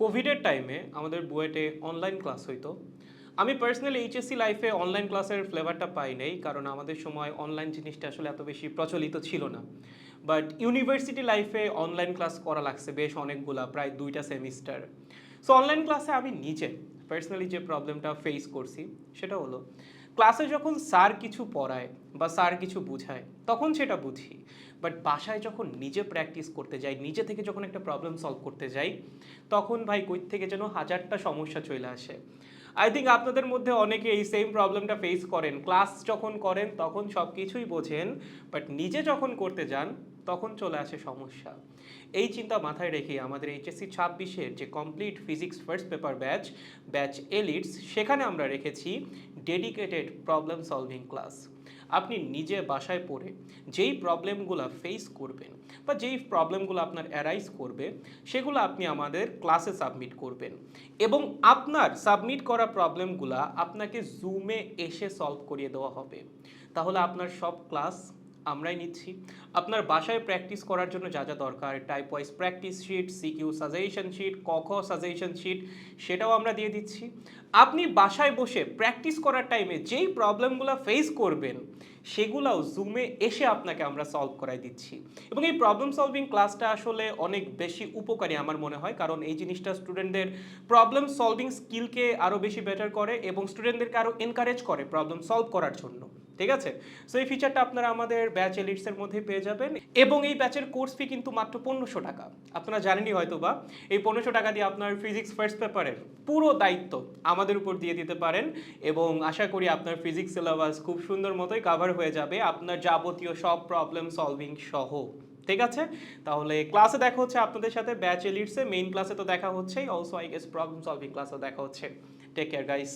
কোভিডের টাইমে আমাদের বুয়েটে অনলাইন ক্লাস হইতো। আমি পার্সোনালি এইচএসসি লাইফে অনলাইন ক্লাসের ফ্লেভারটা পাই নাই, কারণ আমাদের সময় অনলাইন জিনিসটা আসলে এত বেশি প্রচলিত ছিল না। বাট ইউনিভার্সিটি লাইফে অনলাইন ক্লাস করা লাগছে বেশ অনেকগুলা, প্রায় দুইটা সেমিস্টার সো অনলাইন ক্লাসে আমি নিজে পার্সোনালি যে প্রবলেমটা ফেস করছি, সেটা হলো ক্লাসে যখন স্যার কিছু পড়ায় বা স্যার কিছু বুঝায়, তখন সেটা বুঝি। বাট বাসায় যখন নিজে প্র্যাকটিস করতে যাই, নিজে থেকে যখন একটা প্রবলেম সলভ করতে যাই, তখন ভাই কই থেকে যেন হাজারটা সমস্যা চলে আসে। আই থিঙ্ক আপনাদের মধ্যে অনেকে এই সেম প্রবলেমটা ফেস করেন। ক্লাস যখন করেন, তখন সব কিছুই বোঝেন বাট নিজে যখন করতে যান, তখন চলে আসে সমস্যা। এই চিন্তা মাথায় রেখে আমাদের এইচএসসি ছাব্বিশের যে complete physics first paper batch batch elites সেখানে আমরা রেখেছি ডেডিকেটেড প্রবলেম সলভিং ক্লাস আপনি নিজে বাসায় পড়ে যেই প্রবলেমগুলো ফেস করবেন বা যেই প্রবলেমগুলো আপনার অ্যারাইজ করবে, সেগুলো আপনি আমাদের ক্লাসে সাবমিট করবেন। এবং আপনার সাবমিট করা প্রবলেমগুলো আপনাকে জুমে এসে সলভ করিয়ে দেওয়া হবে। তাহলে আপনার সব ক্লাস আমরাই নিচ্ছি। আপনার বাসায় প্র্যাকটিস করার জন্য যা যা দরকার type wise practice sheet CQ suggestion sheet কখ suggestion sheet সেটাও আমরা দিয়ে দিচ্ছি। আপনি বাসায় বসে প্র্যাকটিস করার টাইমে যেই প্রবলেমগুলো ফেস করবেন, সেগুলাও জুমে এসে আপনাকে আমরা সলভ করাই দিচ্ছি। এবং এই প্রবলেম সলভিং ক্লাসটা আসলে অনেক বেশি উপকারী আমার মনে হয়, কারণ এই জিনিসটা স্টুডেন্টদের প্রবলেম সলভিং স্কিলকে আরও বেশি বেটার করে এবং স্টুডেন্টদেরকে আরও এনকারেজ করে প্রবলেম সলভ করার জন্য। ঠিক আছে? সো এই ফিচারটা আপনারা আমাদের ব্যাচ এলিটসের মধ্যেই পেয়ে যাবেন এবং এই ব্যাচের কোর্স ফি কিন্তু মাত্র পনেরোশো টাকা। আপনারা জানেনই হয়তো বা এই পনেরোশো টাকা দিয়ে আপনার ফিজিক্স ফার্স্ট পেপারের পুরো দায়িত্ব আমাদের উপর দিয়ে দিতে পারেন এবং আশা করি আপনার ফিজিক্স সিলেবাস খুব সুন্দর মতোই কাভার হয়ে যাবে। আপনার যাবতীয় সব প্রবলেম সলভিং সহ। ঠিক আছে? তাহলে ক্লাসে দেখা হচ্ছে আপনাদের সাথে ব্যাচ এলিটসে মেইন ক্লাসে তো দেখা হচ্ছেই also I guess problem solving ক্লাসে দেখা হচ্ছে। Take care guys